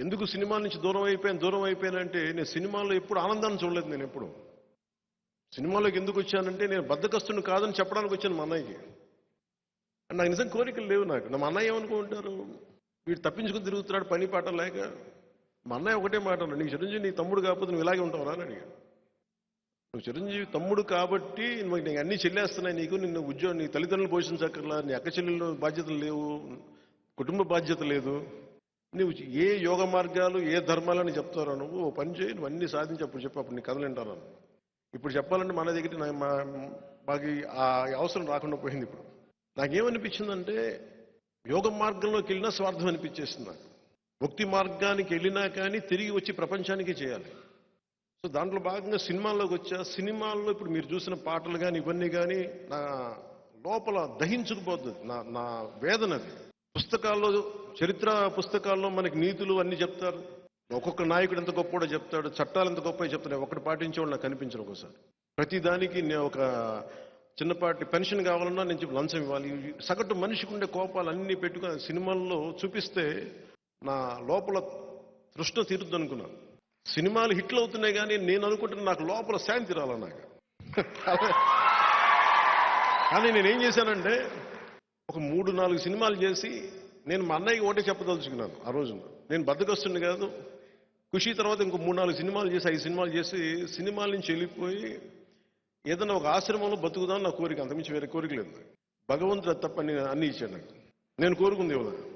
ఎందుకు సినిమా నుంచి దూరం అయిపోయాను దూరం అయిపోయానంటే నేను సినిమాలో ఎప్పుడు ఆనందాన్ని చూడలేదు నేను ఎప్పుడు. సినిమాలోకి ఎందుకు వచ్చానంటే నేను బద్దకస్తుని కాదని చెప్పడానికి వచ్చాను మా అన్నయ్యకి. నాకు నిజం కోరికలు లేవు నాకు. నా మా అన్నయ్య ఏమనుకుంటారు? వీడు తప్పించుకుని తిరుగుతున్నాడు పని పాట లేక. మా అన్నయ్య ఒకటే మాట నీకు చిరంజీవి నీ తమ్ముడు కాకపోతే నువ్వు ఇలాగే ఉంటావురా అని అడిగాడు. నువ్వు చిరంజీవి తమ్ముడు కాబట్టి నువ్వు నీకు అన్ని చెల్లేస్తున్నాయి నీకు నిన్ను ఉద్యోగం నీ తల్లిదండ్రులు పోషించక్కర్లా నీ అక్క చెల్లెళ్ళు బాధ్యతలు లేవు కుటుంబ బాధ్యత లేదు. నువ్వు ఏ యోగ మార్గాలు ఏ ధర్మాలని చెప్తారో నువ్వు ఓ పని చేయి నువ్వు అన్ని సాధించి అప్పుడు చెప్పు అప్పుడు నీ కథలు వింటారు ఇప్పుడు చెప్పాలంటే మన దగ్గర మా మాకు ఆ అవసరం రాకుండా పోయింది ఇప్పుడు. నాకేమనిపించిందంటే యోగ మార్గంలోకి వెళ్ళినా స్వార్థం అనిపించేసింది నాకు. భక్తి మార్గానికి వెళ్ళినా కానీ తిరిగి వచ్చి ప్రపంచానికి చేయాలి. సో దాంట్లో భాగంగా సినిమాల్లోకి వచ్చా. సినిమాల్లో ఇప్పుడు మీరు చూసిన పాటలు కానీ ఇవన్నీ కానీ నా లోపల దహించుకుపోతుంది. నా నా వేదన అది. పుస్తకాల్లో చరిత్ర పుస్తకాల్లో మనకి నీతులు అన్ని చెప్తారు. ఒక్కొక్క నాయకుడు ఎంత గొప్పడో చెప్తాడు చట్టాలు ఎంత గొప్ప చెప్తాడు ఒకటి పాటించేవాడు నాకు కనిపించరు ఒకసారి ప్రతి దానికి నేను ఒక చిన్నపాటి పెన్షన్ కావాలన్నా నేను చెప్పి లంచం ఇవ్వాలి. సగటు మనిషికి ఉండే కోపాలు అన్ని పెట్టుకుని సినిమాల్లో చూపిస్తే నా లోపల తృష్ణ తీరుద్దు అనుకున్నాను సినిమాలు హిట్లు అవుతున్నాయి కానీ నేను అనుకుంటున్నా నాకు లోపల శాంతి రాల నాకు. కానీ నేనేం చేశానంటే ఒక మూడు నాలుగు సినిమాలు చేసి నేను మా అన్నయ్యకి ఒకటే చెప్పదలుచుకున్నాను ఆ రోజున. నేను బద్దకొస్తుండే కాదు. ఖుషి తర్వాత ఇంకో మూడు నాలుగు సినిమాలు చేసి ఐదు సినిమాలు చేసి సినిమాల నుంచి వెళ్ళిపోయి ఏదైనా ఒక ఆశ్రమంలో బతుకుదాం నా కోరిక అంతకుమించి వేరే కోరిక లేదు భగవంతుడు తప్ప నేను అన్ని ఇచ్చాడు నాకు. నేను కోరుకుంది ఇవ్వలేదు